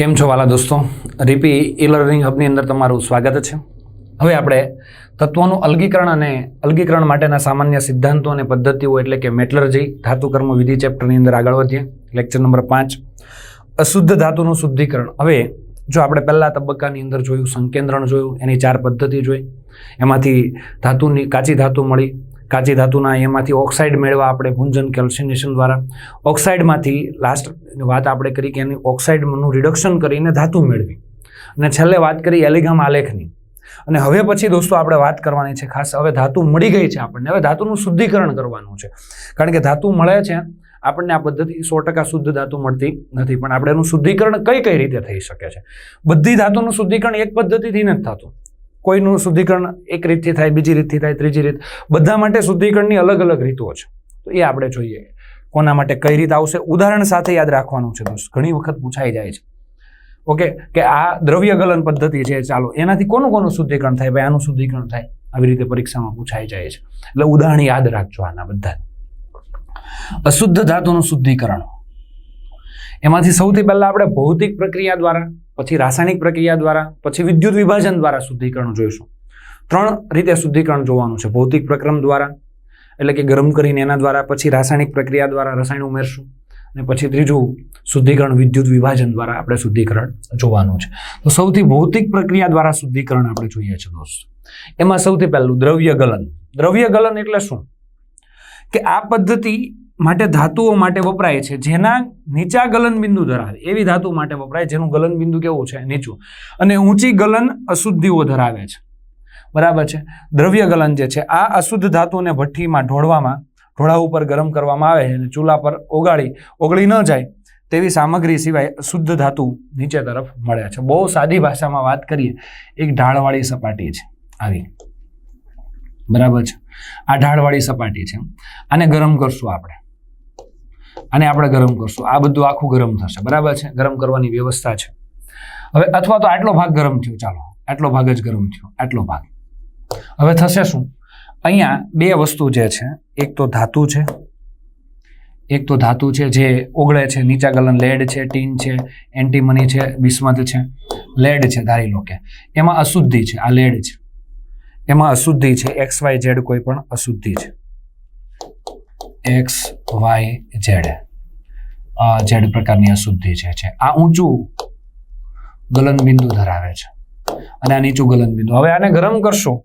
કેમ છો વાલા દોસ્તો? રીપી ઈ લર્નિંગ હબની અંદર તમારું સ્વાગત છે. હવે આપણે તત્વોનું અલગીકરણ અને અલગીકરણ માટેના સામાન્ય સિદ્ધાંતો અને પદ્ધતિઓ એટલે કે મેટલર્જી ધાતુ કર્મ વિધિ ચેપ્ટરની અંદર આગળ વધીએ. લેક્ચર નંબર પાંચ. અશુદ્ધ ધાતુનું શુદ્ધિકરણ. હવે જો આપણે પહેલાં તબક્કાની અંદર જોયું, સંકેન્દ્રણ જોયું, એની ચાર પદ્ધતિ જોઈ, એમાંથી ધાતુની કાચી ધાતુ મળી કાચી ધાતુના એમાંથી ઓક્સાઇડ મેળવા આપણે ભૂંજન કેલ્સિનેશન દ્વારા ઓક્સાઇડમાંથી લાસ્ટ વાત આપણે કરી કે એની ઓક્સાઇડનું રિડક્શન કરીને ધાતુ મેળવી. અને છેલ્લે વાત કરી એલિગામ આલેખની. અને હવે પછી દોસ્તો આપણે વાત કરવાની છે ખાસ હવે ધાતુ મળી ગઈ છે આપણને. હવે ધાતુનું શુદ્ધિકરણ કરવાનું છે. કારણ કે ધાતુ મળે છે, આપણને આ પદ્ધતિ સો ટકા શુદ્ધ ધાતુ મળતી નથી, પણ આપણે એનું શુદ્ધિકરણ કઈ કઈ રીતે થઈ શકે છે? બધી ધાતુનું શુદ્ધિકરણ એક પદ્ધતિથી નથી થતું. કોઈનું શુદ્ધિકરણ એક રીતથી થાય, બીજી રીતથી થાય, ત્રીજી રીત. બધા માટે શુદ્ધિકરણની અલગ અલગ રીતો છે. તો એ આપણે જોઈએ કોના માટે કઈ રીત આવશે. ઉદાહરણ સાથે યાદ રાખવાનું છે દોસ્ત. ઘણી વખત પૂછાઈ જાય છે. ઓકે? કે આ દ્રવ્ય ગલન પદ્ધતિ છે, ચાલો. એનાથી કોનું કોનું શુદ્ધિકરણ થાય? ભાઈ, આનું શુદ્ધિકરણ થાય. આવી રીતે પરીક્ષામાં પૂછાઈ જાય છે. એટલે ઉદાહરણ યાદ રાખજો આના બધા. અશુદ્ધ ધાતુનું શુદ્ધિકરણ. એમાંથી સૌથી પહેલા આપણે ભૌતિક પ્રક્રિયા દ્વારા પછી રાસાયણિક પ્રક્રિયા દ્વારા, પછી વિદ્યુત વિભાજન દ્વારા શુદ્ધિકરણ જોઈશું. ત્રણ રીતે શુદ્ધિકરણ જોવાનું છે. ભૌતિક પ્રક્રમ દ્વારા, એટલે કે ગરમ કરીને એના દ્વારા, પછી રાસાયણિક પ્રક્રિયા દ્વારા રસાયણ ઉમેરશું, અને પછી ત્રીજું શુદ્ધિકરણ, વિદ્યુત વિભાજન દ્વારા આપણે શુદ્ધિકરણ જોવાનું છે. તો સૌથી ભૌતિક પ્રક્રિયા દ્વારા શુદ્ધિકરણ આપણે જોઈએ છે દોસ્ત. એમાં સૌથી પહેલું દ્રવ્ય ગલન દ્રવ્ય ગલન એટલે શું? કે આ પદ્ધતિ માટે ધાતુઓ માટે વપરાય છે, જેના નીચા ગલન બિંદુ ધરાવે. એવી ધાતુ માટે વપરાય જેનું ગલન બિંદુ કેવું છે? નીચું. અને ઊંચી ગલન અશુદ્ધિઓ ધરાવે છે. બરાબર છે? દ્રવ્ય ગલન જે છે, આ અશુદ્ધ ધાતુને ભઠ્ઠીમાં ઢોળવામાં, ઢોળા ઉપર ગરમ કરવામાં આવે અને ચૂલા પર ઓગાળી, ઓગળી ન જાય તેવી સામગ્રી સિવાય શુદ્ધ ધાતુ નીચે તરફ મળે છે. બહુ સાદી ભાષામાં વાત કરીએ, એક ઢાળવાળી સપાટી છે. આવી. બરાબર છે? આ ઢાળવાળી સપાટી છે. આને ગરમ કરશું આપણે. આને આપણે ગરમ કરશું. આ બધું આખું ગરમ થશે. બરાબર છે? ગરમ કરવાની વ્યવસ્થા છે. હવે અથવા તો આટલો ભાગ ગરમ થયો, ચાલો. આટલો ભાગ જ ગરમ થયો. આટલો ભાગ. હવે થશે શું? અહીંયા બે વસ્તુ જે છે, એક તો ધાતુ છે, એક તો ધાતુ છે જે ઓગળે છે, નીચા ગલન લેડ છે, ટીન છે, એન્ટીમની છે, બિસ્મત છે, લેડ છે, ધારી લો કે. એમાં અશુદ્ધિ છે, આ લેડ છે. એમાં અશુદ્ધિ છે, એક્સ વાય ઝેડ કોઈ પણ અશુદ્ધિ છે. X, Y, Z. ઝેડ પ્રકારની અશુદ્ધિ જે છે, આ ઊંચું ગલન બિંદુ ધરાવે છે. અને આ નીચું ગલનબિંદુ હવે આને ગરમ કરશો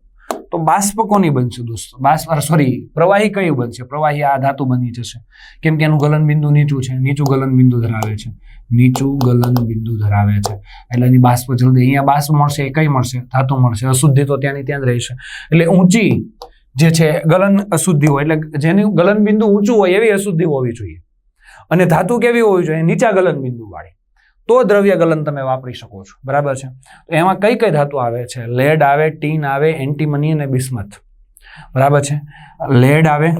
તો બાષ્પ કોની બનશે દોસ્તો. બાષ્પ સોરી પ્રવાહી કયું બનશે? પ્રવાહી આ ધાતુ બની જશે. કેમ કે એનું ગલનબિંદુ નીચું છે, નીચું ગલનબિંદુ ધરાવે છે. નીચું ગલન બિંદુ ધરાવે છે. એટલે એની બાષ્પ જલ્દી, અહીંયા બાષ્પ મળશે, એ કઈ મળશે? ધાતુ મળશે. અશુદ્ધિ તો ત્યાંની ત્યાં જ રહેશે. એટલે ઊંચી જે છે ગલન અશુદ્ધિ હોય, એટલે જેનું ગલન બિંદુ ઊંચું હોય એવી અશુદ્ધિ હોવી જોઈએ. અને ધાતુ કેવી હોવી જોઈએ? નીચા ગલન બિંદુ વાળી. તો દ્રવ્ય ગલન તમે વાપરી શકો છો. બરાબર છે? તો એમાં કઈ કઈ ધાતુ આવે છે? લેડ આવે, ટીન આવે, એન્ટીમની અને બિસ્મથ બરાબર છે? લેડ આવે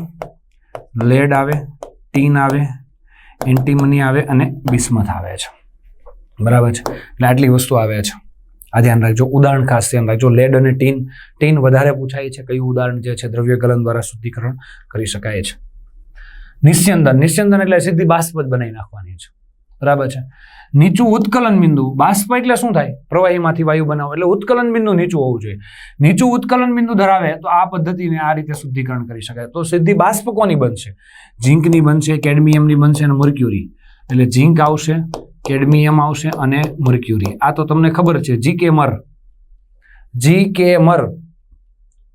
લેડ આવે, ટીન આવે, એન્ટીમની આવે અને બિસ્મથ આવે છે. બરાબર છે? એટલે આટલી વસ્તુ આવે છે. આ ધ્યાન રાખજો. ઉદાહરણ ખાસ ધ્યાન રાખજો. લેડ અને ટીન ટીન વધારે પૂછાય છે કયું ઉદાહરણ જે છે દ્રવ્ય ગલન દ્વારા શુદ્ધિકરણ કરી શકાય છે. નિસ્યંદન. નિસ્યંદન એટલે સીધી બાષ્પ જ બનાવી નાખવાની છે. બરાબર છે? નીચું ઉત્કલન બિંદુ. બાષ્પ એટલે શું થાય? પ્રવાહીમાંથી વાયુ બનાવો. એટલે ઉત્કલન બિંદુ નીચું હોવું જોઈએ. નીચું ઉત્કલન બિંદુ ધરાવે તો આ પદ્ધતિને આ રીતે શુદ્ધિકરણ કરી શકાય. તો સીધી બાષ્પ કોની બનશે? ઝીંકની બનશે, કેડમિયમની બનશે અને મર્ક્યુરી. એટલે ઝીંક આવશે કેડમિયમ આવશે અને મર્ક્યુરી. આ તો તમને ખબર છે, જી કે મર. જી કે મર.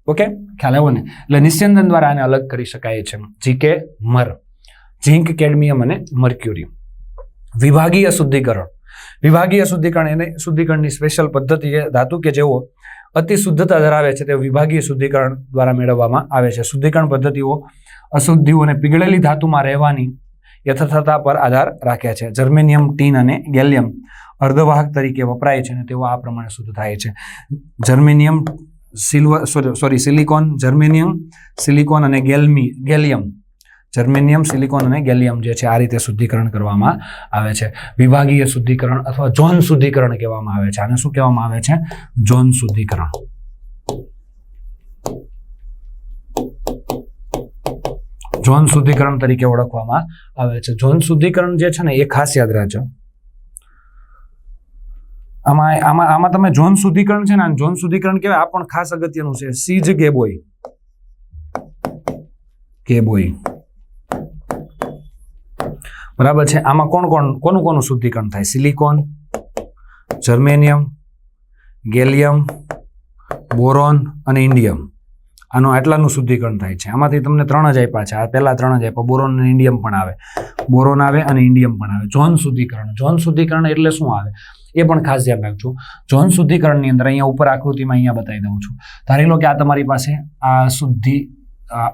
ઓકે? ખ્યાલ આવ્યો ને? એટલે નિસ્યંદન દ્વારા આને અલગ કરી શકાય છે. જી કે મર. ઝીંક, કેડમિયમ અને મર્ક્યુરી. વિભાગીય શુદ્ધિકરણ. વિભાગીય શુદ્ધિકરણ એને શુદ્ધિકરણની સ્પેશિયલ પદ્ધતિ છે ધાતુ કે જેઓ અતિ શુદ્ધતા ધરાવે છે તે વિભાગીય શુદ્ધિકરણ દ્વારા મેળવવામાં આવે છે. શુદ્ધિકરણ પદ્ધતિઓ અશુદ્ધિઓ અને પીગળેલી ધાતુમાં રહેવાની યથાર્થતા પર આધાર રાખે છે. જર્મેનિયમ, ટીન અને ગેલિયમ અર્ધવાહક તરીકે વપરાય છે અને તેઓ આ પ્રમાણે શુદ્ધ થાય છે. Germanium silver sorry, silicon, germanium, silicon અને ગેલમી, ગેલિયમ, જર્મેનિયમ, સિલિકોન અને ગેલિયમ જે છે આ રીતે શુદ્ધિકરણ કરવામાં આવે છે. વિભાગીય શુદ્ધિકરણ અથવા ઝોન શુદ્ધિકરણ કહેવામાં આવે છે. આને શું કહેવામાં આવે છે? ઝોન શુદ્ધિકરણ. ઝોન શુદ્ધિકરણ તરીકે ઓળખવામાં આવે છે. ઝોન શુદ્ધિકરણ જે છે ને, એ ખાસ યાદ રાખજો. આમાં આમાં આમાં તમે ઝોન શુદ્ધિકરણ છે ને ઝોન શુદ્ધિકરણ કહેવાય. આ પણ ખાસ અગત્યનું છે. સીજ ગેબોય. ગેબોય. બરાબર છે? આમાં કોણ કોણ, કોનું કોનું શુદ્ધિકરણ થાય? સિલિકોન, જર્મેનિયમ, ગેલિયમ, બોરોન અને ઇન્ડિયમ. આનું આટલાનું શુદ્ધિકરણ થાય છે. આમાંથી તમને ત્રણ જ આપ્યા છે. આ પહેલાં ત્રણ જ આપ્યા. બોરોન અને ઇન્ડિયમ પણ આવે. બોરોન આવે અને ઇન્ડિયમ પણ આવે. જોન શુદ્ધિકરણ. જોન શુદ્ધિકરણ એટલે શું આવે? એ પણ ખાસ ધ્યાન રાખજો. જોન શુદ્ધિકરણની અંદર અહીંયા ઉપર આકૃતિમાં અહીંયા બતાવી દઉં છું. ધારી લો કે આ તમારી પાસે આ શુદ્ધિ,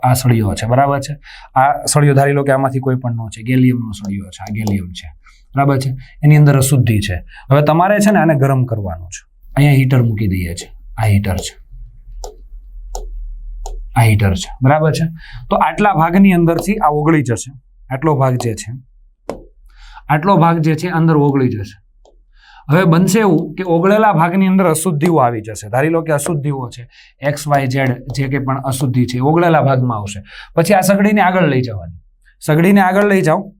આ સળિયો છે. બરાબર છે? આ સળિયો ધારી લો કે આમાંથી કોઈ પણ નો છે. ગેલિયમનો સળિયો છે. આ ગેલિયમ છે. બરાબર છે? એની અંદર અશુદ્ધિ છે. હવે તમારે છે ને આને ગરમ કરવાનું છે. અહીંયા હીટર મૂકી દઈએ છે આ હીટર છે. આ હીટર છે. બરાબર છે? તો આટલા ભાગની અંદરથી આ ઓગળી જશે. આટલો ભાગ જે છે, આટલો ભાગ જે છે અંદર ઓગળી જશે. હવે બનશે એવું કે ઓગળેલા ભાગની અંદર અશુદ્ધિઓ આવી જશે. ધારી લો કે અશુદ્ધિઓ છે. એક્સ વાય ઝેડ જે કંઈ પણ અશુદ્ધિ છે ઓગળેલા ભાગમાં આવશે. પછી આ સગડીને આગળ લઈ જવાની. સગડીને આગળ લઈ જાઓ.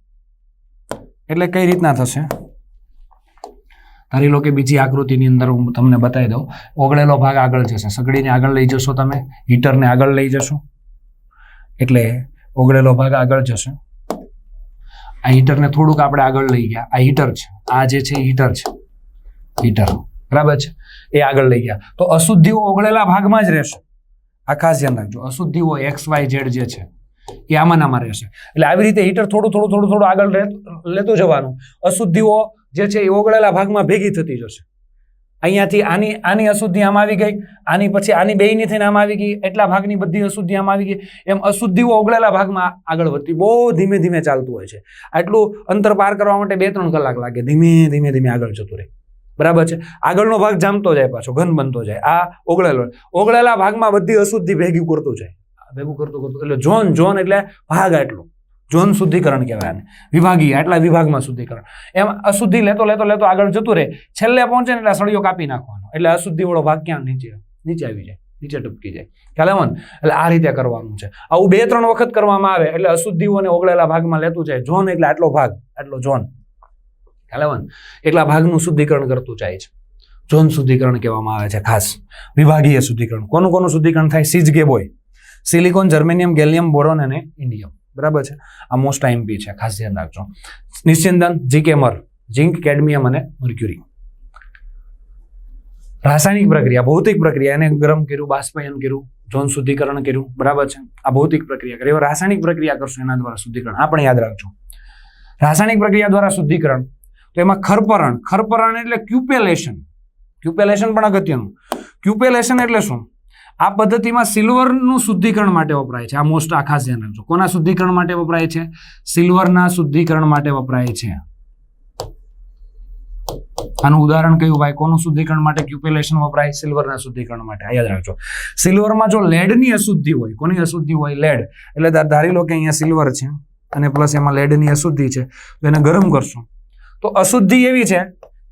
એટલે કઈ રીતના થશે? ધારી લો કે બીજી આકૃતિની અંદર હું તમને બતાવી દઉં. ઓગળેલો ભાગ આગળ જશે. સગડીને આગળ લઈ જશો તમે. હીટરને આગળ લઈ જશો. એટલે ઓગળેલો ભાગ આગળ જશે. આ હીટરને થોડુંક આપણે આગળ લઈ ગયા. આ હીટર છે. આ જે છે હીટર છે. હીટર. બરાબર છે? એ આગળ લઈ ગયા. તો અશુદ્ધિઓ ઓગળેલા ભાગમાં જ રહેશે. આ ખાસ ધ્યાન રાખજો. અશુદ્ધિઓ એક્સ, વાય, ઝેડ જે છે, એ આમાં નામાં રહેશે. એટલે આવી રીતે હીટર થોડું થોડું થોડું થોડું આગળ લેતું જવાનું. અશુદ્ધિઓ જે છે એ ઓગળેલા ભાગમાં ભેગી થતી જશે. અહીંયાથી આની આની અશુદ્ધિ આમ આવી ગઈ, આની પછી આની બેયની થઈને આમ આવી ગઈ, એટલા ભાગની બધી અશુદ્ધિ આમ આવી ગઈ, એમ અશુદ્ધિઓ ઓગળેલા ભાગમાં આગળ વધતી, બહુ ધીમે ધીમે ચાલતું હોય છે. આટલું અંતર પાર કરવા માટે બે, ત્રણ કલાક લાગે, ધીમે ધીમે ધીમે આગળ જતું રહે. બરાબર છે? આગળનો ભાગ જામતો જાય પાછો, ઘન બનતો જાય. આ ઓગળેલો, ઓગળેલા ભાગમાં બધી અશુદ્ધિ ભેગી કરતું જાય. ભેગું કરતું કરતું, એટલે ઝોન ઝોન એટલે ભાગ આટલો. ઝોન શુદ્ધિકરણ કહેવાય આને વિભાગીય, આટલા વિભાગમાં શુદ્ધિકરણ. એમ અશુદ્ધિ લેતો લેતો લેતો આગળ જતું રહે. છેલ્લે પહોંચે ને એટલે સળિયો કાપી નાખવાનો. એટલે અશુદ્ધિ વાળો ભાગ ક્યાં? નીચે. નીચે આવી જાય. નીચે ટપકી જાય. ખ્યાલ આવે એટલે આ રીતે કરવાનું છે. આવું બે ત્રણ વખત કરવામાં આવે એટલે અશુદ્ધિઓને ઓગળેલા ભાગમાં લેતું જાય. ઝોન એટલે આટલો ભાગ. આટલો ઝોન ખ્યાલ આવે એટલા ભાગનું શુદ્ધિકરણ કરતું જાય છે. ઝોન શુદ્ધિકરણ કહેવામાં આવે છે ખાસ. વિભાગીય શુદ્ધિકરણ. કોનું કોનું શુદ્ધિકરણ થાય? સીજ ગેબોય સિલિકોન, જર્મેનિયમ, ગેલિયમ, બોરોન અને ઇન્ડિયમ બરાબર છે? આ મોસ્ટ આઈએમપી છે, ખાસ ધ્યાન રાખજો. નિશ્ચિંદન જીકેમર ઝિંક કેડમિયમ અને મર્ક્યુરી. રાસાયણિક પ્રક્રિયા, ભૌતિક પ્રક્રિયા, એને ગરમ કર્યું બાષ્પયન કર્યું, ઝોન શુદ્ધિકરણ કર્યું, બરાબર છે? આ ભૌતિક પ્રક્રિયા કરી. રાસાયણિક પ્રક્રિયા કરશું એના દ્વારા શુદ્ધિકરણ. આ પણ યાદ રાખજો. રાસાયણિક પ્રક્રિયા દ્વારા શુદ્ધિકરણ, તો એમાં ખરપરણ ખરપરણ એટલે ક્યુપેલેશન. ક્યુપેલેશન પણ અગત્યનું. ક્યુપેલેશન એટલે શું? આ પદ્ધતિમાં સિલ્વરનું શુદ્ધિકરણ માટે વપરાય છે. આ મોસ્ટ આ ખાસ ધ્યાન રાખજો કોના શુદ્ધિકરણ માટે વપરાય છે? સિલ્વરના શુદ્ધિકરણ માટે વપરાય છે. આનું ઉદાહરણ કયું ભાઈ? કોનું શુદ્ધિકરણ માટે? ક્યુપેલેશન વપરાય સિલ્વરના શુદ્ધિકરણ માટે. યાદ રાખજો. સિલ્વરમાં જો લેડની અશુદ્ધિ હોય, કોની અશુદ્ધિ હોય? લેડ એટલે ધારી લો કે અહીંયા સિલ્વર છે અને પ્લસ એમાં લેડની અશુદ્ધિ છે. તો એને ગરમ કરશું. તો અશુદ્ધિ એવી છે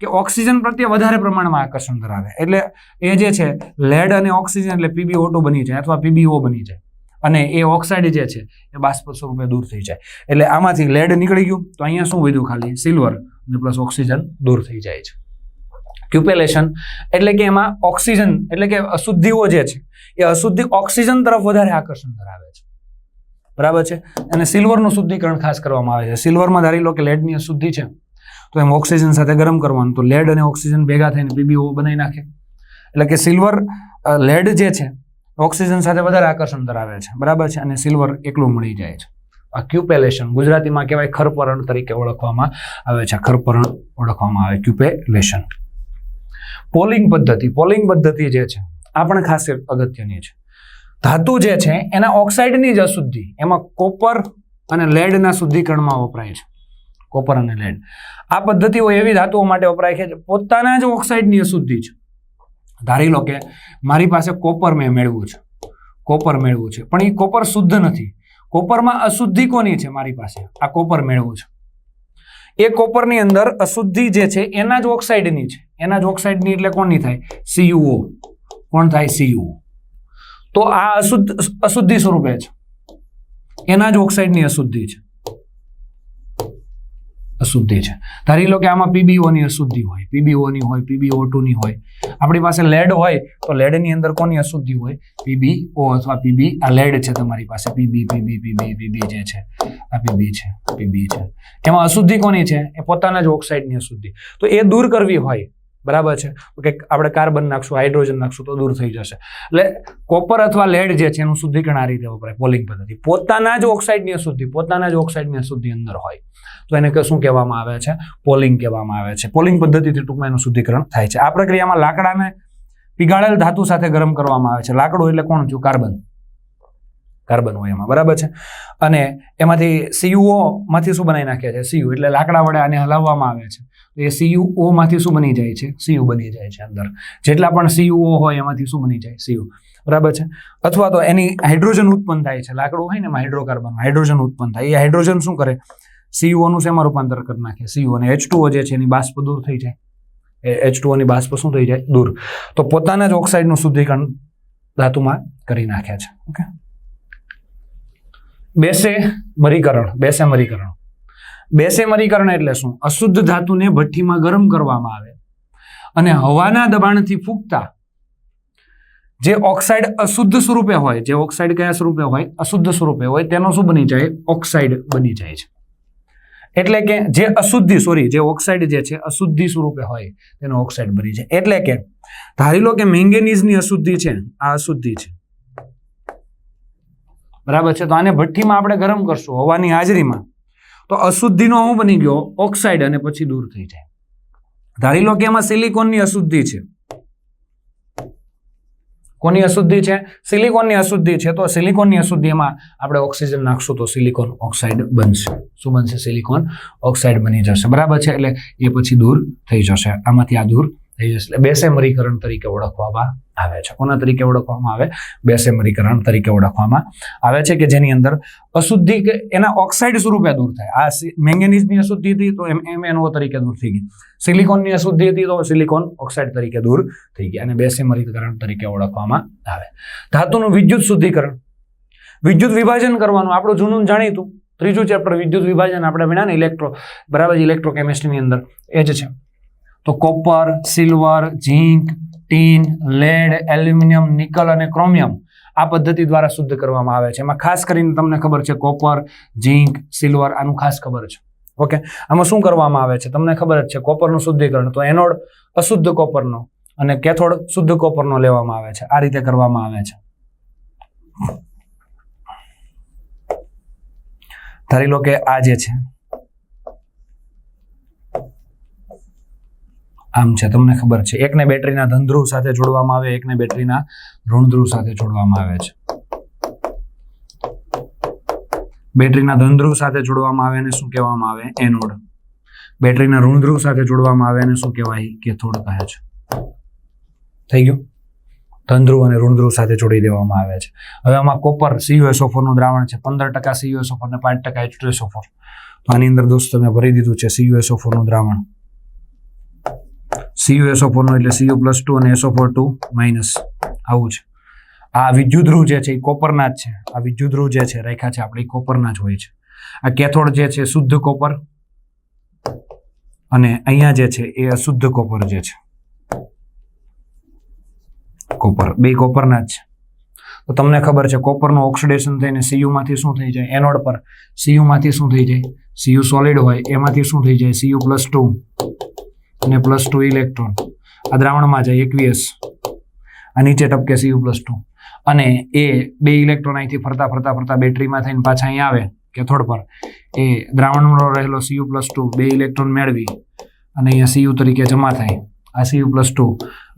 કે ઓક્સિજન પ્રત્યે વધારે પ્રમાણમાં આકર્ષણ ધરાવે. એટલે એ જે છે લેડ અને ઓક્સિજન એટલે પીબીઓ ટુ બની જાય અથવા પીબીઓ બની જાય. અને એ ઓક્સાઇડ જે છે, એ બાષ્પ સ્વરૂપે દૂર થઈ જાય. એટલે આમાંથી લેડ નીકળી ગયું, તો અહીંયા શું વધ્યું ખાલી? સિલ્વર અને પ્લસ ઓક્સિજન દૂર થઈ જાય છે. ક્યુપેલેશન એટલે કે એમાં ઓક્સિજન એટલે કે અશુદ્ધિઓ જે છે, એ અશુદ્ધિ ઓક્સિજન તરફ વધારે આકર્ષણ ધરાવે છે. બરાબર છે? અને સિલ્વરનું શુદ્ધિકરણ ખાસ કરવામાં આવે છે. સિલ્વરમાં ધારી લો કે લેડની અશુદ્ધિ છે. તો એમ ઓક્સિજન સાથે ગરમ કરવાનું. તો લેડ અને ઓક્સિજન ભેગા થઈને પીબીઓ બનાવી નાખે. એટલે કે સિલ્વર લેડ જે છે, ઓક્સિજન સાથે વધારે આકર્ષણ ધરાવે છે. બરાબર છે? અને સિલ્વર એકલું મળી જાય છે. આ ક્યુપેલેશન ગુજરાતીમાં કહેવાય ખરપરણ તરીકે ઓળખવામાં આવે છે. ખરપરણ ઓળખવામાં આવે ક્યુપેલેશન પોલિંગ પદ્ધતિ પોલિંગ પદ્ધતિ જે છે, આ પણ ખાસ અગત્યની છે. ધાતુ જે છે, એના ઓક્સાઇડની જ અશુદ્ધિ, એમાં કોપર અને લેડના શુદ્ધિકરણમાં વપરાય છે. કોપર અને લેડ આ પદ્ધતિઓ એવી ધાતુઓ માટે વપરાય છે પોતાના જ ઓક્સાઇડની અશુદ્ધિ છે. ધારી લો કે મારી પાસે કોપર મેં મેળવું છે. કોપર મેળવું છે. પણ એ કોપર શુદ્ધ નથી. કોપરમાં અશુદ્ધિ કોની છે મારી પાસે? આ કોપર મેળવું છે. એ કોપરની અંદર અશુદ્ધિ જે છે એના જ ઓક્સાઇડની છે. એના જ ઓક્સાઇડની એટલે કોની થાય? સીયુઓ કોણ થાય? સીયુઓ તો આ અશુદ્ધ, અશુદ્ધિ સ્વરૂપે છે. એના જ ઓક્સાઇડની અશુદ્ધિ છે. અશુદ્ધિ છે. ધારી લો કે આમાં પીબીઓની અશુદ્ધિ હોય પીબીઓની હોય PbO2 ની હોય. આપણી પાસે લેડ હોય તો લેડની અંદર કોની અશુદ્ધિ હોય? પીબીઓ અથવા પીબી આ લેડ છે તમારી પાસે. પીબી પીબી પીબી પીબી જે છે. આ પીબી છે પીબી છે. એમાં અશુદ્ધિ કોની છે? એ પોતાના જ ઓક્સાઇડની અશુદ્ધિ. તો એ દૂર કરવી હોય બરાબર છે? કે આપણે કાર્બન નાખશું, હાઇડ્રોજન નાખશું તો દૂર થઈ જશે. એટલે કોપર અથવા લેડ જે છે એનું શુદ્ધિકરણ આ રીતે વપરાય, પોલિંગ પદ્ધતિ. પોતાના જ ઓક્સાઇડની અશુદ્ધિ, પોતાના જ ઓક્સાઇડની અશુદ્ધિ અંદર હોય. તો એને કે શું કહેવામાં આવે છે? પોલિંગ કહેવામાં આવે છે. પોલિંગ પદ્ધતિથી ટૂંકમાં એનું શુદ્ધિકરણ થાય છે. આ પ્રક્રિયામાં લાકડાને પીગાળેલ ધાતુ સાથે ગરમ કરવામાં આવે છે. લાકડું એટલે કોણ થયું? કાર્બન. કાર્બન હોય એમાં. બરાબર છે? અને એમાંથી સીયુઓમાંથી શું બનાવી નાખે છે? સીયુ એટલે લાકડા વડે આને હલાવવામાં આવે છે. એ સીયુઓમાંથી શું બની જાય છે? સીયુ બની જાય છે અંદર. જેટલા પણ સીયુઓ હોય એમાંથી શું બની જાય? સીયુ બરાબર છે? અથવા તો એની હાઇડ્રોજન ઉત્પન્ન થાય છે. લાકડું હોય ને એમાં હાઇડ્રોકાર્બન, હાઇડ્રોજન ઉત્પન્ન થાય. એ હાઇડ્રોજન શું કરે? સીયુઓનું શેમાં રૂપાંતર કરી નાખે? સીયુ અને એચ જે છે એની બાષ્પ દૂર થઈ જાય. એ એચ ટુઓની બાષ્પ શું થઈ જાય? દૂર. તો પોતાના જ ઓક્સાઇડનું શુદ્ધિકરણ ધાતુમાં કરી નાખે છે. ઓકે? બેસે મરીકરણ. બેસે મરીકરણ. બેસે મરીકરણ એટલે શું? અશુદ્ધ ધાતુને ભઠ્ઠીમાં ગરમ કરવામાં આવે. અને હવાના દબાણથી ફૂંકતા જે ઓક્સાઇડ અશુદ્ધ સ્વરૂપે હોય, જે ઓક્સાઇડ કયા સ્વરૂપે હોય? અશુદ્ધ સ્વરૂપે હોય, તેનો શું બની જાય? ઓક્સાઇડ બની જાય છે. એટલે કે જે અશુદ્ધિ, સોરી, જે ઓક્સાઇડ જે છે, અશુદ્ધિ સ્વરૂપે હોય, તેનો ઓક્સાઇડ બની જાય. એટલે કે, ધારી લો કે મેંગેનીઝની અશુદ્ધિ છે, આ અશુદ્ધિ છે. બરાબર છે? તો આને ભઠ્ઠીમાં આપણે ગરમ કરશું, હવાની હાજરીમાં. તો અશુદ્ધિનો શું બની ગયો ઓક્સાઇડ અને પછી દૂર થઈ જાય. ધારી લો કે એમાં સિલિકોનની અશુદ્ધિ છે. કોની અશુદ્ધિ છે? સિલિકોનની અશુદ્ધિ છે. તો સિલિકોનની અશુદ્ધિમાં આપણે ઓક્સિજન નાખશું તો સિલિકોન ઓક્સાઇડ બનશે. શું બનશે? સિલિકોન ઓક્સાઇડ બની જશે. બરાબર છે? એટલે એ પછી દૂર થઈ જશે. આમાંથી આ દૂર થઈ જશે એટલે બેસેમરીકરણ તરીકે ઓળખવામાં આવે છે. કોના તરીકે ઓળખવામાં આવે? બેસેમરીકરણ તરીકે ઓળખવામાં આવે છે કે જેની અંદર અશુદ્ધિ કે એના ઓક્સાઇડ સ્વરૂપે દૂર થાય. આ મેંગેનીઝની અશુદ્ધિ હતી તો એમ એમ એનો તરીકે દૂર થઈ ગઈ. સિલિકોનની અશુદ્ધિ હતી તો સિલિકોન ઓક્સાઇડ તરીકે દૂર થઈ ગયા અને બેસેમરીકરણ તરીકે ઓળખવામાં આવે. ધાતુનું વિદ્યુત શુદ્ધિકરણ. વિદ્યુત વિભાજન કરવાનું. આપણું જૂનું જાણીતું. ત્રીજું ચેપ્ટર વિદ્યુત વિભાજન. આપણે ભણ્યા ને ઇલેક્ટ્રો બરાબર ઇલેક્ટ્રોકેમિસ્ટ્રીની અંદર. એ જ છે. તો copper, silver, zinc, tin, lead, aluminium, nickel અને ક્રોમિયમ આ પદ્ધતિ દ્વારા શુદ્ધ કરવામાં આવે છે. એમાં ખાસ કરીને તમને ખબર છે કોપર, ઝીંક, સિલ્વર આનું ખાસ ખબર છે. ઓકે? આમાં શું કરવામાં આવે છે? તમને ખબર જ છે કોપરનું શુદ્ધિકરણ. તો એનોડ અશુદ્ધ કોપરનો અને કેથોડ શુદ્ધ કોપરનો લેવામાં આવે છે. આ રીતે કરવામાં આવે છે. ધારી લો કે આ જે છે આમ છે, તમને ખબર છે. એકને બેટરીના ધનધ્રુવ સાથે જોડવામાં આવે, એકને બેટરીના ઋણધ્રુવ સાથે જોડવામાં આવે છે. બેટરીના ધનધ્રુવ સાથે જોડવામાં આવે એને શું કહેવામાં આવે? એનોડ. બેટરીના ઋણધ્રુવ સાથે જોડવામાં આવે એને શું કહેવાય? કેથોડ કહે છે થઈ ગયું? ધનધ્રુવ અને ઋણધ્રુવ સાથે જોડી દેવામાં આવે છે. હવે આમાં કોપરનું દ્રાવણ છે. પંદર ટકા સીયુએસઓફોર ને પાંચ ટકા એચટુએસઓફોર તો આની અંદર દોસ્તો, તમે ભરી દીધું છે નું દ્રાવણ. સીયુએસઓફોરનું એટલે સીયુ પ્લસ ટુ અને એસઓફોર ટુ માઇનસ આવું છે. આ વિદ્યુતધ્રુવ જે છે એ કોપરના જ છે. આ વિદ્યુતધ્રુવ જે છે રેખા છે આપણે કોપરના જ હોય છે. આ કેથોડ જે છે શુદ્ધ કોપર અને અહીંયા જે છે એ અશુદ્ધ કોપર જે છે. કોપર, બે કોપરના જ છે. તો તમને ખબર છે કોપરનું ઓક્સિડેશન થઈને સીયુમાંથી શું થઈ જાય? એનોડ પર સીયુ માંથી શું થઈ જાય? સીયુ સોલિડ હોય, એમાંથી શું થઈ જાય? સીયુ પ્લસ ટુ અને પ્લસ ટુ ઇલેક્ટ્રોન આ દ્રાવણમાં જાય એકવીસ. આ નીચે ટપકે સીયુ પ્લસ ટુ અને એ બે ઇલેક્ટ્રોન અહીંથી ફરતા ફરતા ફરતા બેટરીમાં થઈને પાછા અહીં આવે, કેથોડ પર. એ દ્રાવણમાં રહેલો સીયુ પ્લસ ટુ બે ઇલેક્ટ્રોન મેળવી અને અહીંયા સીયુ તરીકે જમા થાય. આ સીયુ પ્લસ ટુ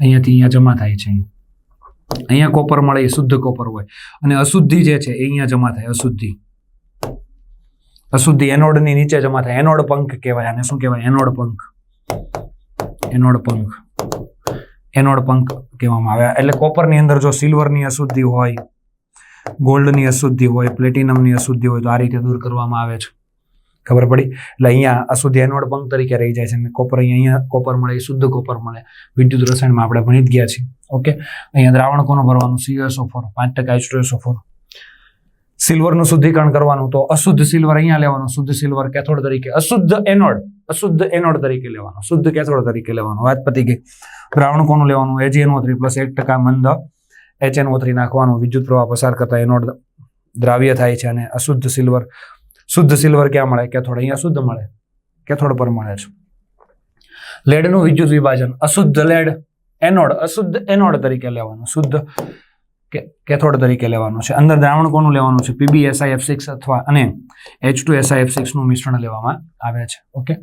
અહીંયાથી અહીંયા જમા થાય છે. અહીંયા કોપર મળે એ શુદ્ધ કોપર હોય. અને અશુદ્ધિ જે છે એ અહીંયા જમા થાય, અશુદ્ધિ. અશુદ્ધિ એનોડની નીચે જમા થાય. એનોડ પંખ કહેવાય આને. શું કહેવાય? એનોડ પંખ. એનોડ પંખ. એનોડ પંખ કહેવામાં આવે. એટલે કોપરની અંદર જો સિલ્વરની અશુદ્ધિ હોય, ગોલ્ડની અશુદ્ધિ હોય, પ્લેટિનમની અશુદ્ધિ હોય, તો આ રીતે દૂર કરવામાં આવે છે. ખબર પડી? એટલે અહીંયા અશુદ્ધિ એનોડ પંખ તરીકે રહી જાય છે. અને કોપર અહીંયા કોપર મળે, શુદ્ધ કોપર મળે. વિદ્યુત રસાયણમાં આપણે ભણી જ ગયા છીએ. ઓકે? અહીંયા દ્રાવણ કોનો ભરવાનું સીએસઓ ફોર પાંચ ટકા એચ ફોર સિલ્વરનું શુદ્ધિકરણ કરવાનું તો અશુદ્ધ સિલ્વર અહીંયા લેવાનું શુદ્ધ સિલ્વર કેથોડ તરીકે, અશુદ્ધ એનોડ અશુદ્ધ એનોડ તરીકે લેવાનું શુદ્ધ કેથોડ તરીકે લેવાનું. વાત પતી ગઈ. દ્રાવણ કોનું લેવાનું? એજીએનઓ થ્રી પ્લસ એક ટકા મંદ. એચએનઓ થ્રી નાખવાનું. વિદ્યુત પ્રવાહ પસાર કરતા એનોડ દ્રાવ્ય થાય છે અને અશુદ્ધ સિલ્વર. શુદ્ધ સિલ્વર ક્યાં મળે? કેથોડ. અહીંયા શુદ્ધ મળે. કેથોડ પર મળે છે. લેડનું વિદ્યુત વિભાજન. અશુદ્ધ લેડ એનોડ, અશુદ્ધ એનોડ તરીકે લેવાનું. શુદ્ધ કેથોડ તરીકે લેવાનું છે. અંદર દ્રાવણ કોનું લેવાનું છે? પીબી એસઆઈએફ સિક્સ અથવા અને એચ ટુ એસઆઈએફ સિક્સનું મિશ્રણ લેવામાં આવે છે. ઓકે?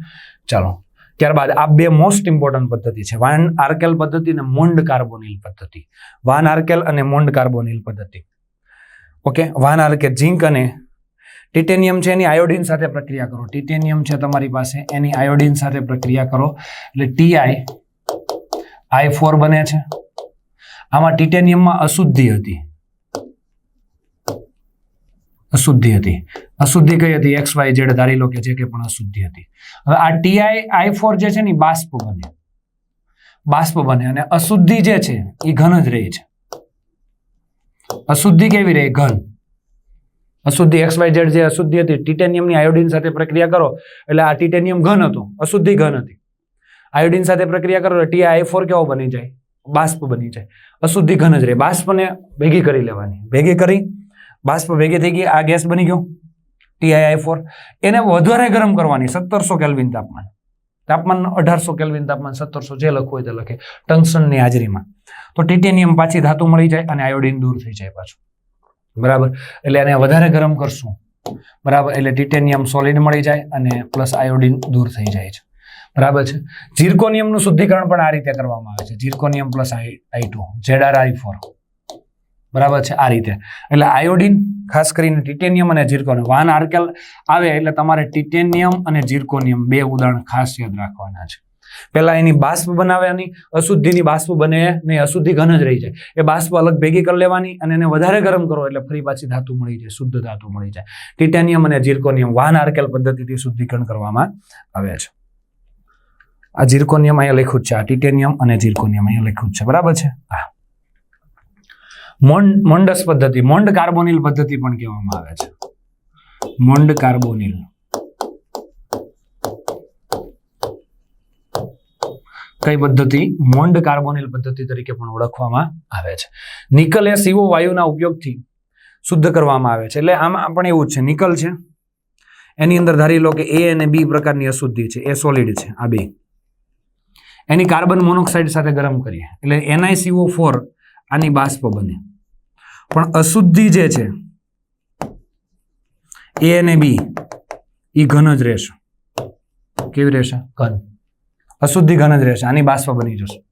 ચાલો. ત્યારબાદ આ બે મોસ્ટ ઇમ્પોર્ટન્ટ પદ્ધતિ છે. વાન આર્કેલ પદ્ધતિ અને મોન્ડ કાર્બોનિલ પદ્ધતિ. વાન આર્કેલ અને મોન્ડ કાર્બોનિલ પદ્ધતિ. ઓકે? વાન આર્કેલ, ઝીંક અને ટિટેનિયમ છે, એની આયોડિન સાથે પ્રક્રિયા કરો. ટિટેનિયમ છે તમારી પાસે, એની આયોડિન સાથે પ્રક્રિયા કરો. એટલે ટીઆઈ આઈ ફોર બને છે. આમાં ટિટેનિયમમાં અશુદ્ધિ હતી. અશુદ્ધિ હતી. અશુદ્ધિ કઈ હતી? એક્સ વાય ઝેડ ધારી લો કે જે કે પણ અશુદ્ધિ હતી. હવે આ ટીઆઈ આઈ ફોર જે છે ને બાષ્પ બને. બાષ્પ બને અને અશુદ્ધિ જે છે એ ઘન જ રહી છે. અશુદ્ધિ કેવી રહે? ઘન. અશુદ્ધિ એક્સ વાય ઝેડ જે અશુદ્ધિ હતી ટિટેનિયમની આયોડિન સાથે પ્રક્રિયા કરો. એટલે આ ટિટેનિયમ ઘન હતું. અશુદ્ધિ ઘન હતી. આયોડિન સાથે પ્રક્રિયા કરો ટી આઈ ફોર કેવો બની જાય? બાષ્પ બની જાય. અશુદ્ધિ ઘન જ રહે. બાષ્પને ભેગી કરી લેવાની. ભેગી કરી, બાષ્પ ભેગી થઈ ગઈ, આ ગેસ બની ગયો ટીઆઈઆઈ ફોર એને વધારે ગરમ કરવાની, સત્તરસો કેલ્વિન તાપમાન. તાપમાન અઢારસો કેલ્વિન તાપમાન, સત્તરસો જે લખવું હોય તે લખે. ટંગસ્ટનની હાજરીમાં. તો ટિટેનિયમ પાછી ધાતુ મળી જાય અને આયોડિન દૂર થઈ જાય પાછું. બરાબર? એટલે એને વધારે ગરમ કરશું. બરાબર? એટલે ટિટેનિયમ સોલિડ મળી જાય અને પ્લસ આયોડિન દૂર થઈ જાય છે. બરાબર છે? ઝીરકોનિયમનું શુદ્ધિકરણ પણ આ રીતે કરવામાં આવે છે. Zirconium plus I I two Z I four બરાબર છે? આ રીતે. એટલે આયોડિન, ખાસ કરીને ટિટેનિયમ અને ઝીરકોનિયમ. વાન આર્કેલ આવે એટલે તમારે ટિટેનિયમ અને ઝીરકોનિયમ બે ઉદાહરણ ખાસ યાદ રાખવાના છે. પહેલાં એની બાષ્પ બનાવવાની, અશુદ્ધિની બાષ્પ બને નહીં અશુદ્ધિ ઘન જ રહી જાય. એ બાષ્પ અલગ ભેગી કરી લેવાની અને એને વધારે ગરમ કરો એટલે ફરી પાછી ધાતુ મળી જાય, શુદ્ધ ધાતુ મળી જાય. ટિટેનિયમ અને ઝીરકોનિયમ વાન આર્કેલ પદ્ધતિથી શુદ્ધિકરણ કરવામાં આવે છે. આ ઝીર્કોનિયમ અહીંયા લખ્યું જ છે, આ ટિટેનિયમ અને ઝીર્કોનિયમ અહીંયા લખ્યું જ છે. બરાબર છે? હા. મોન્ડ મોન્ડસ પદ્ધતિ મોન્ડ કાર્બોનિલ પદ્ધતિ પણ કહેવામાં આવે છે. Mond carbonyl. કઈ પદ્ધતિ? મોન્ડ કાર્બોનિલ પદ્ધતિ તરીકે પણ ઓળખવામાં આવે છે. નિકલ એ સીઓ વાયુના ઉપયોગથી શુદ્ધ કરવામાં આવે છે. એટલે આમાં પણ એવું જ છે, નિકલ છે. એની અંદર ધારી લો કે એ અને બી પ્રકારની અશુદ્ધિ છે. એ સોલિડ છે, આ બે. એની કાર્બન મોનોક્સાઇડ સાથે ગરમ કરીએ. એટલે એનઆઈસીઓ ફોર આની બાષ્પ બને. પણ અશુદ્ધિ જે છે એ અને બી એ ઘન જ રહેશે. કેવી રહેશે? ઘન. અશુદ્ધિ ઘન જ રહેશે. આની બાષ્પ બની જશે.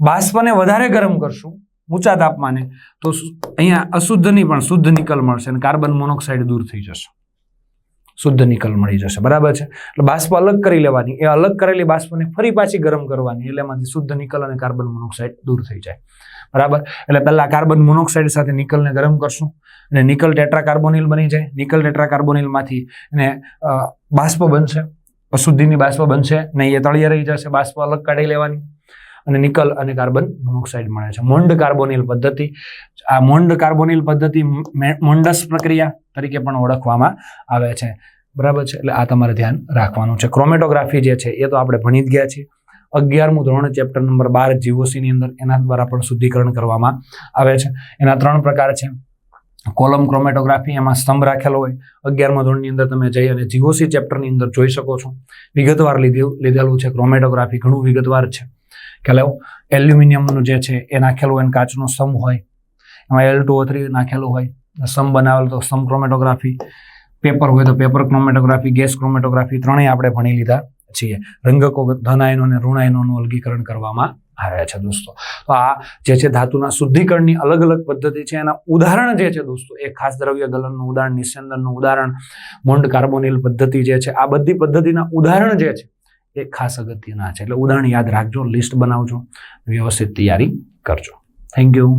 બાષ્પને વધારે ગરમ કરશું ઊંચા તાપમાને તો અહીંયા અશુદ્ધની પણ શુદ્ધ નિકલ મળશે અને કાર્બન મોનોક્સાઇડ દૂર થઈ જશે. શુદ્ધ નિકલ મળી જશે. બરાબર છે? એટલે બાષ્પ અલગ કરી લેવાની. એ અલગ કરેલી બાષ્પને ફરી પાછી ગરમ કરવાની. એટલે એમાંથી શુદ્ધ નિકલ અને કાર્બન મોનોક્સાઇડ દૂર થઈ જાય. બરાબર? એટલે પહેલાં કાર્બન મોનોક્સાઇડ સાથે નિકલને ગરમ કરશું. અને નિકલ ટેટ્રાકાર્બોનિલ બની જાય. નિકલ ટેટ્રાકાર્બોનિલમાંથી એને બાષ્પ બનશે. અશુદ્ધિની બાષ્પ બનશે. ને એ તળિયે રહી જશે. બાષ્પ અલગ કાઢી લેવાની. અને નિકલ અને કાર્બન મોનોક્સાઇડ મળે છે. મોન્ડ કાર્બોનિલ પદ્ધતિ. આ મોન્ડ કાર્બોનિલ પદ્ધતિ મોન્ડસ પ્રક્રિયા તરીકે પણ ઓળખવામાં આવે છે. બરાબર છે? એટલે આ તમારે ધ્યાન રાખવાનું છે. ક્રોમેટોગ્રાફી જે છે, એ તો આપણે ભણી જ ગયા છીએ. અગિયારમું ધોરણ ચેપ્ટર નંબર બાર જીઓસીની અંદર એના દ્વારા પણ શુદ્ધિકરણ કરવામાં આવે છે. એના ત્રણ પ્રકાર છે. કોલમ ક્રોમેટોગ્રાફી એમાં સ્તંભ રાખેલો હોય. અગિયારમા ધોરણની અંદર તમે જઈ અને જીઓસી ચેપ્ટરની અંદર જોઈ શકો છો. વિગતવાર લીધેલું લીધેલું છે. ક્રોમેટોગ્રાફી ઘણું વિગતવાર છે. ખ્યાલ એલ્યુમિનિયમનું જે છે, એ નાખેલું હોય કાચનો સ્તંભ હોય. એમાં એલ ટુ થ્રી નાખેલું હોય સમ બનાવેલો તો સમ ક્રોમેટોગ્રાફી પેપર હોય તો પેપર ક્રોમેટોગ્રાફી ગેસ ક્રોમેટોગ્રાફી ત્રણેય આપણે ભણી લીધા છીએ. રંગકો, ધનાયનો અને ઋણાયનોનું અલગીકરણ કરવામાં આવ્યા છે દોસ્તો. તો આ જે છે ધાતુના શુદ્ધિકરણની અલગ અલગ પદ્ધતિ છે. એના ઉદાહરણ જે છે દોસ્તો એ ખાસ દ્રવ્ય ગલનનું ઉદાહરણ, નિસ્યંદનનું ઉદાહરણ મોન્ડ કાર્બોનિલ પદ્ધતિ જે છે, આ બધી પદ્ધતિના ઉદાહરણ જે છે, એ ખાસ અગત્યના છે. એટલે ઉદાહરણ યાદ રાખજો, લિસ્ટ બનાવજો, વ્યવસ્થિત તૈયારી કરજો. Thank you